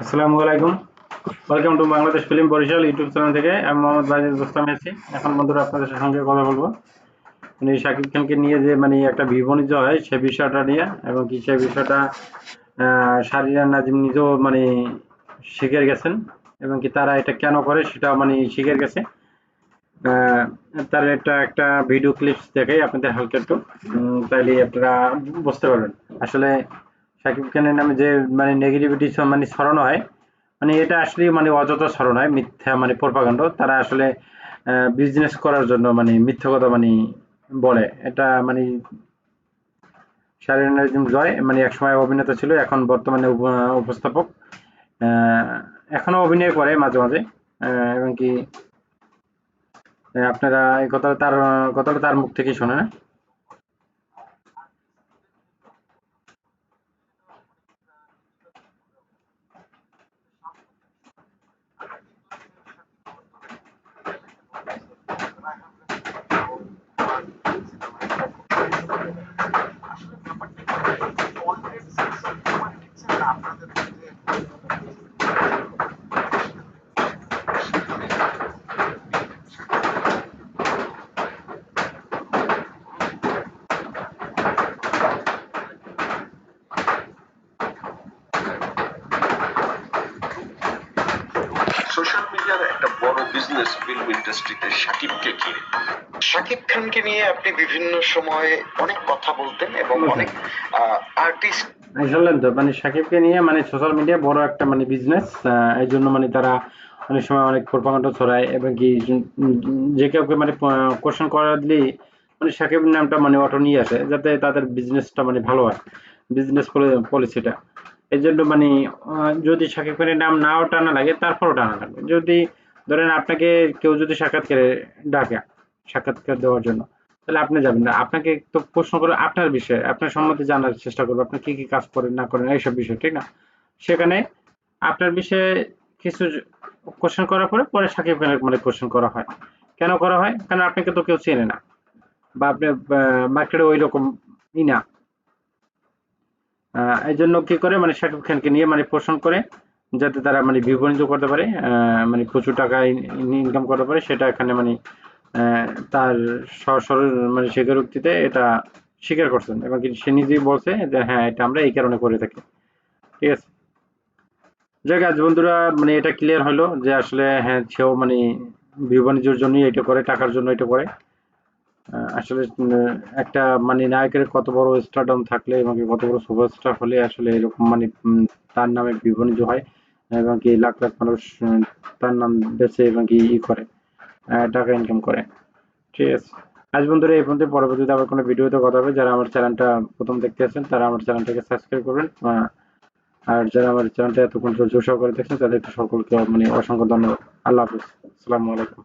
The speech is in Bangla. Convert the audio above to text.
আসসালামু আলাইকুম। Welcome to Bangladesh film Barisal YouTube channel থেকে। আমি মোহাম্মদ বাজিদ গোস্তামি আছি। এখন বন্ধুরা আপনাদের সঙ্গে কথা বলব। মানে শাকিব খানকে নিয়ে যে মানে একটা বিবর্ণিত হয়, সে বিষয়টা নিয়ে এবং কি সেই বিষয়টা শারিরা নাজিম নিজেও মানে শিখে গেছেন এবং কি তারা এটা কেন করে সেটাও মানে শিখে গেছে। তার একটা একটা ভিডিও ক্লিপস দেখাই আপনাদের হালকা একটু তাইলে আপনারা বুঝতে পারবেন। আসলে শাকিব খানের নামে যে মানে নেগেটিভিটি মানে ছড়ানো হয় মানে এটা আসলে মানে অযথা ছড়ানো হয়, মিথ্যা মানে প্রপাগান্ড। তারা আসলে বিজনেস করার জন্য মানে মিথ্যা কথা মানে বলে। এটা মানে শারীর নাজিম জয় মানে একসময় অভিনেতা ছিল, এখন বর্তমানে উপ- উপস্থাপক। এখনও অভিনয় করে মাঝে মাঝে এবং কি আপনারা এই কথাটা তার কথাটা তার মুখ থেকেই শোনেন হ্যাঁ? সোশ্যাল মিডিয়ার একটা বড় বিজনেস ফিল্ম ইন্ডাস্ট্রিতে সাকিবকে ঘিরে শাকিব খানকে নিয়ে আপনি বিভিন্ন সময় অনেক কথা বলতেন এবং অনেক আর্টিস্ট শুনলেন তো মানে সাকিবকে নিয়ে মানে সোশ্যাল মিডিয়া বড় একটা মানে বিজনেস এই জন্য মানে তারা অনেক সময় অনেক প্রপাগান্ড ছড়ায় এবং কি যে কাউকে মানে কোশ্চেন করা দিলেই মানে সাকিবের নামটা মানে অটো নিয়ে আসে যাতে তাদের বিজনেসটা মানে ভালো হয় বিজনেস পলিসিটা এই জন্য মানে আহ, যদি সাকিব খানের নাম নাও টানা লাগে তারপরও টানা লাগে যদি ধরেন আপনাকে কেউ যদি সাক্ষাৎকারে ডাকে, সাক্ষাৎকার দেওয়ার জন্য, তাহলে আপনি যাবেন না। আপনাকে তো প্রশ্ন করে আপনার বিষয়ে, আপনার সম্বন্ধে জানার চেষ্টা করবে, আপনি কি কি কাজ করেন, না করেন, এইসব বিষয়, ঠিক না? সেখানে আপনার বিষয়ে কিছু কোশ্চেন করার পরে পরে সাকিব খানের মানে কোশ্চেন করা হয়। কেন করা হয়? কারণ আপনাকে তো কেউ চেনে না। বা আপনি মার্কেটে ওই রকম ই না। এই জন্য কি করে মানে শাকিব খানকে নিয়ে মানে পোষণ করে যাতে তারা মানে বিপণিত করতে পারে মানে প্রচুর টাকা ইনকাম করতে পারে, সেটা এখানে মানে তার সরল মানে স্বীকারোক্তিতে এটা স্বীকার করছেন। এবং সে নিজেই বলছে যে হ্যাঁ এটা আমরা এই কারণে করে থাকি। ঠিক আছে? যাক, আজ বন্ধুরা মানে এটা ক্লিয়ার হলো যে আসলে হ্যাঁ সেও মানে বিপণিজের জন্যই এটা করে, টাকার জন্য এটা করে। আসলে একটা মানে নায়কের কত বড় স্টারডম থাকলে এবং কত বড় সুপারস্টার হলে আসলে এরকম মানে তার নামে বিপণিত হয়। এবং কি লাখ লাখ মানুষ তার নাম বেছে এবং কি ই করে টাকা ইনকাম করে। ঠিক আছে। আজ বন্ধুরা, এই পর্যন্ত পরবর্তীতে আবার কোনো ভিডিওতে কথা হবে। যারা আমার চ্যানেলটা প্রথম দেখতে আছেন, তারা আমার চ্যানেলটাকে সাবস্ক্রাইব করবেন। আর যারা আমার চ্যানেলটা এতক্ষণ ধৈর্য সহকারে দেখছেন তাদেরকে সকলকে মানে অসংখ্য ধন্যবাদ। আল্লাহ হাফিজ। আসসালামু আলাইকুম।